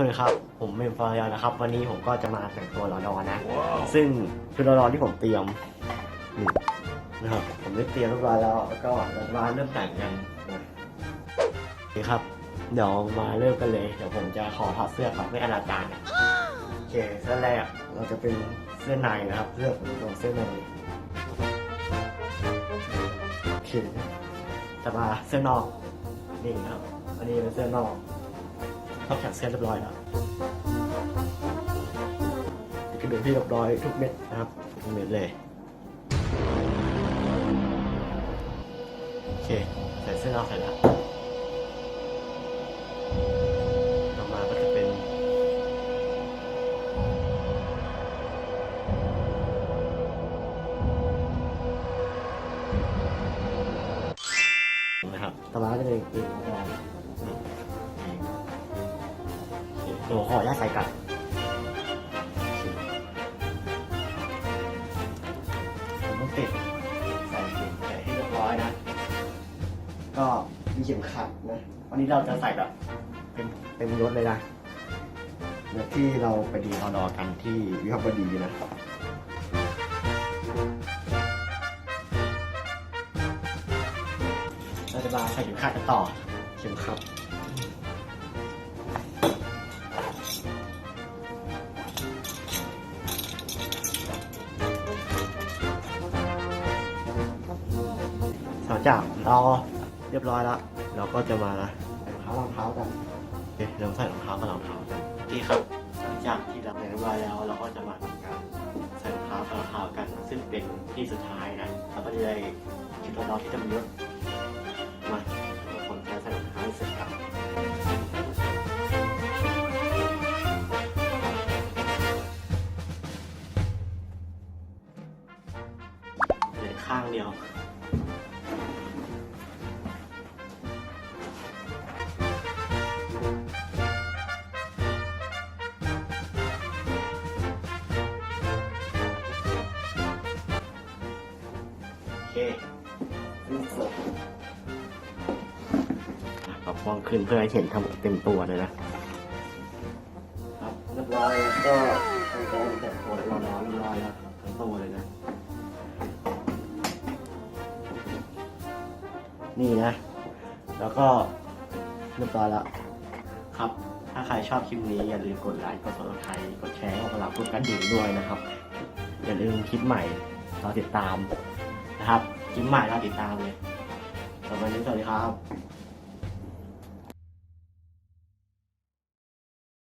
สวัสดีครับ ผมเมมฟอร์ยานะครับ วันนี้ผมก็จะมาแต่งตัวรอดอนะ ซึ่งคือรอดอที่ผมเตรียมนี่นะครับ ผมได้เตรียมเรียบร้อยแล้ว แล้วก็เราจะมาเริ่มแต่งกันนะโอเคครับ เดี๋ยวมาเริ่มกันเลย เดี๋ยวผมจะขอถอดเสื้อก่อนไม่อนาจารนะโอเค เสื้อแรกเราจะเป็นเสื้อในนะครับเลือกตัวเสื้อในโอเคจะมาเสื้อนอก นี่นะครับ อันนี้เป็นเสื้อนอก เขาแขนเสื้อเรียบร้อยแล้วกระดูกที่เรียบร้อยทุกเม็ดนะครับทุกเม็ดเลยโอเคใส่เสื้อนอกใส่แล้วต่อมาก็จะเป็นนะครับต่อมาก็จะเป็นอีกนะครับนี่โอเคเดี๋ยวขออนุญาตใส่กันผมต้องติดใส่เข็มแขนให้เรียบร้อยนะ ก็มีเข็มขัดนะ วันนี้เราจะใส่แบบเต็มเต็มยศเลยนะแบบที่เราไปดีรอดอกันที่วิภาวดีนะเราจะมาใส่เข็มขัดกันต่อเข็มขัด งจากเราเรียบร้อยแล้วเราก็จะมาใส่รองเท้ารองเท้ากันโอเคเราใส่รองเท้ากับรองเท้ากันนี่ครับหลังจากที่เราใส่เรียบร้อยแล้ว เราก็จะมาทำการใส่รองเท้ากับรองเท้ากัน ซึ่งเป็นที่สุดท้ายนะเราก็จะได้ชุดรองเท้าที่จะมียศมาเราคนจะใส่รองเท้าเสร็จครับข้างเดียว เครูปศพอะปรับกล้องขึ้นเพื่อให้เห็นทำเต็มตัวเลยนะ ครับเรียบร้อยแล้วก็ทำการแต่งตัวเรียบร้อยเรียบร้อยแล้วทั้งตัวเลยนะ นี่นะ แล้วก็เรียบร้อยแล้วครับถ้าใครชอบคลิปนี้อย่าลืมกดไลค์ กดซับสไครต์กดแชร์กดรับกดกระดิ่งด้วยนะครับ อย่าลืมคลิปใหม่รอติดตาม นะครับคลิปใหม่ราติดตามเลยสำหรับวันนี้สวัสดีครับ